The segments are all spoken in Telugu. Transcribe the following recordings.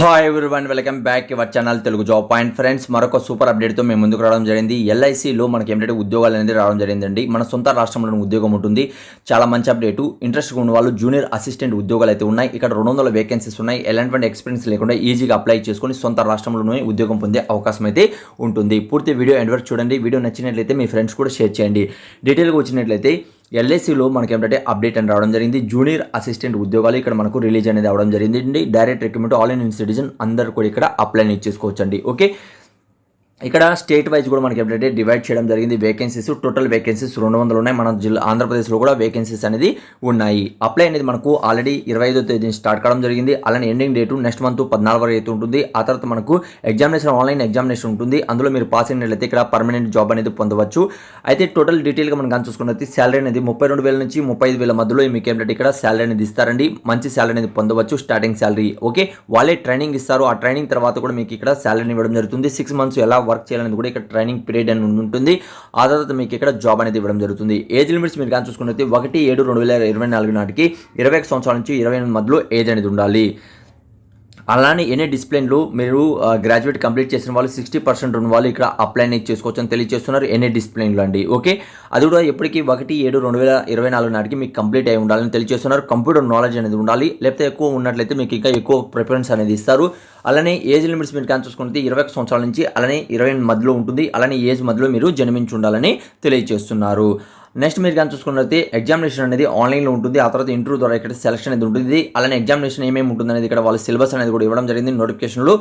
Hi one welcome back your channel Telugu job point friends మరొక సూపర్ అప్డేట్తో మేము ముందుకు రావడం జరిగింది. ఎల్ఐసిలో మనకి ఏంటంటే ఉద్యోగాలు అనేది రావడం జరిగిందండి. మన సొంత రాష్ట్రంలోనే ఉద్యోగం ఉంటుంది. చాలా మంచి అప్డేటు ఇంట్రెస్ట్ ఉన్న వాళ్ళు జూనియర్ అసిస్టెంట్ ఉద్యోగాలు అయితే ఉన్నాయి. ఇక్కడ రెండు వందల వేకెన్సీస్ ఉన్నాయి. ఎలాంటి ఎక్స్పీరియన్స్ లేకుండా ఈజీగా అప్లై చేసుకొని సొంత రాష్ట్రంలోనే ఉద్యోగం పొందే అవకాశం అయితే ఉంటుంది. పూర్తి వీడియో ఎండ్ వరకు చూడండి. వీడియో నచ్చినట్లయితే మీ ఫ్రెండ్స్ కూడా షేర్ చేయండి. డీటెయిల్గా వచ్చినట్లయితే ఎల్ఐసిలో మనకి ఏంటంటే అప్డేట్ అని రావడం జరిగింది. జూనియర్ అసిస్టెంట్ ఉద్యోగాలు ఇక్కడ మనకు రిలీజ్ అనేది అవడం జరిగింది direct recruitment all in citizen అందరు కూడా ఇక్కడ అప్లై చేసుకోవచ్చండి. ఓకే? ఇక్కడ స్టేట్ వైజ్ కూడా మనకి ఏంటంటే డివైడ్ చేయడం జరిగింది. వేకెన్సీస్ టోటల్ వేకెన్సీస్ రెండు వందలు ఉన్నాయి. మన జిల్లా ఆంధ్రప్రదేశ్లో కూడా వేకెన్సీస్ అనేది ఉన్నాయి. అప్లై అనేది మనకు ఆల్రెడీ ఇరవై ఐదో తేదీ స్టార్ట్ కావడం జరిగింది. అలానే ఎండింగ్ డేటు నెక్స్ట్ మంత్ పద్నాలుగు వరకు అయితే ఉంటుంది. ఆ తర్వాత మనకు ఎగ్జామినేషన్ ఆన్లైన్ ఎగ్జామినేషన్ ఉంటుంది. అందులో మీరు పాస్ అయినట్లయితే ఇక్కడ పర్మనెంట్ జాబ్ అనేది పొందవచ్చు. అయితే టోటల్ డీటెయిల్గా మనం కానీ చూసుకున్నట్లయితే శాలరీ అనేది ముప్పై రెండు వేల నుంచి ముప్పై ఐదు వేల మధ్యలో మీకు ఏంటంటే ఇక్కడ శాలరీ అనేది ఇస్తారండి. మంచి శాలరీ అనేది పొందవచ్చు స్టార్టింగ్ శాలరీ ఓకే వాళ్ళే ట్రైనింగ్ ఇస్తారు. ఆ ట్రైనింగ్ తర్వాత కూడా మీకు ఇక్కడ శాలరీని ఇవ్వడం జరుగుతుంది. సిక్స్ మంత్స్ ఎలా వర్క్ చేయాలనేది కూడా ఇక్కడ ట్రైనింగ్ పీరియడ్ అని ఉంటుంది. ఆ తర్వాత మీకు ఇక్కడ జాబ్ అనేది ఇవ్వడం జరుగుతుంది. ఏజ్ లిమిట్స్ మీరు కానీ చూసుకున్నట్లయితే ఒకటి ఏడు రెండు వేల ఇరవై నాలుగు నాటికి ఇరవై ఒక సంవత్సరాల నుంచి ఇరవై ఎనిమిది మధ్యలో ఏజ్ అనేది ఉండాలి. అలానే ఎన్ని డిసిప్లిన్లు మీరు గ్రాడ్యుయేట్ కంప్లీట్ చేసిన వాళ్ళు సిక్స్టీ పర్సెంట్ ఉన్న వాళ్ళు ఇక్కడ అప్లై అనేది చేసుకోవచ్చు అని తెలియజేస్తున్నారు. ఎన్ని డిసిప్లిన్లు అండి? ఓకే? అది కూడా ఎప్పటికీ ఒకటి ఏడు రెండు వేల ఇరవై నాలుగు నాటికి మీకు కంప్లీట్ అయి ఉండాలని తెలియజేస్తున్నారు. కంప్యూటర్ నాలెడ్జ్ అనేది ఉండాలి. లేకపోతే ఎక్కువ ఉన్నట్లయితే మీకు ఇంకా ఎక్కువ ప్రిఫరెన్స్ అనేది ఇస్తారు. అలానే ఏజ్ లిమిట్స్ మీరు కానీ చూసుకుంటే ఇరవై ఒక సంవత్సరాల నుంచి అలానే ఇరవై మధ్యలో ఉంటుంది. అలానే ఏజ్ మధ్యలో మీరు జన్మించి ఉండాలని తెలియజేస్తున్నారు. నెక్స్ట్ మీరు కానీ చూసుకున్నట్లయితే ఎగ్జామినేషన్ అనేది ఆన్లైన్లో ఉంటుంది. ఆ తర్వాత ఇంటర్వ్యూ ద్వారా ఇక్కడ సెలక్షన్ అనేది ఉంటుంది. అలానే ఎగ్జామినేషన్ ఏమేమి ఉంటుంది అనేది ఇక్కడ వాళ్ళ సిలబస్ అనేది కూడా ఇవ్వడం జరిగింది. నోటిఫికేషన్లు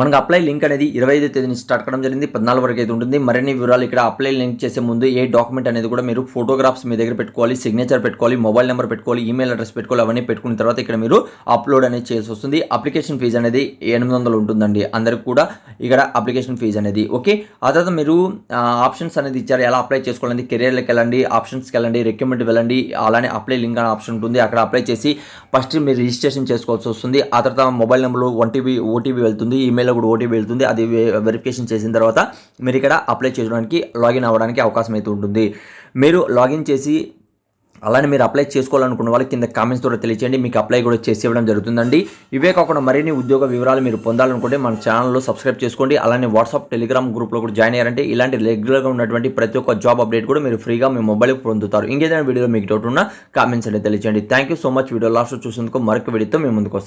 మనకు అప్లై లింక్ అనేది ఇరవై ఐదు తేదీ నుంచి స్టార్ట్ కావడం జరిగింది పద్నాలుగు వరకు అయితే ఉంటుంది. మరిన్ని వివరాలు ఇక్కడ అప్లై లింక్ చేసే ముందు ఏ డాక్యుమెంట్ అనేది కూడా మీరు ఫోటోగ్రాఫ్స్ మీ దగ్గర పెట్టుకోవాలి సిగ్నేచర్ పెట్టుకోవాలి మొబైల్ నెంబర్ పెట్టుకోవాలి ఈమెయిల్ అడ్రస్ పెట్టుకోవాలి అవన్నీ పెట్టుకున్న తర్వాత ఇక్కడ మీరు అప్లోడ్ అనేది చేసి వస్తుంది. అప్లికేషన్ ఫీజు అనేది ఎనిమిది వందలు ఉంటుందండి. అందరికి కూడా ఇక్కడ అప్లికేషన్ ఫీజు అనేది ఓకే? ఆ తర్వాత మీరు ఆప్షన్స్ అనేది ఇచ్చారు ఎలా అప్లై చేసుకోవాలండి కెరియర్లకు వెళ్ళండి ఆప్షన్స్కి వెళ్ళండి రికమెండ్ వెళ్ళండి అలానే అప్లై లింక్ అనే ఆప్షన్ ఉంటుంది. అక్కడ అప్లై చేసి ఫస్ట్ మీరు రిజిస్ట్రేషన్ చేసుకోవాల్సి వస్తుంది. ఆ తర్వాత మొబైల్ నెంబర్ వన్ ఓటీపీ వెళ్తుంది ఈమెయిల్ ఈమెయిల్లో కూడా ఓటీపీ వెళ్తుంది. అది వెరిఫికేషన్ చేసిన తర్వాత మీరు ఇక్కడ అప్లై చేయడానికి లాగిన్ అవ్వడానికి అవకాశం అయితే ఉంటుంది. మీరు లాగిన్ చేసి అలానే మీరు అప్లై చేసుకోవాలనుకున్న వాళ్ళకి కింద కామెంట్స్ ద్వారా తెలియచేయండి. మీకు అప్లై కూడా చేసి ఇవ్వడం జరుగుతుందండి. ఇవే కాకుండా మరిన్ని ఉద్యోగ వివరాలు మీరు పొందాలనుకుంటే మన ఛానల్లో సబ్స్క్రైబ్ చేసుకోండి. అలానే వాట్సాప్ టెలిగ్రామ్ గ్రూప్లో కూడా జాయిన్ అయ్యారంటే ఇలాంటి రెగ్యులర్గా ఉన్నటువంటి ప్రతి ఒక్క జాబ్ అప్డేట్ కూడా మీరు ఫ్రీగా మీ మొబైల్కి పొందుతారు. ఇంకేదైనా వీడియో మీకు డౌట్ ఉన్నా కామెంట్స్ అంటే తెలియచేయండి. Thank you so much video last చూసేందుకు మరొక వీడియోతో మేము ముందుకు వస్తాం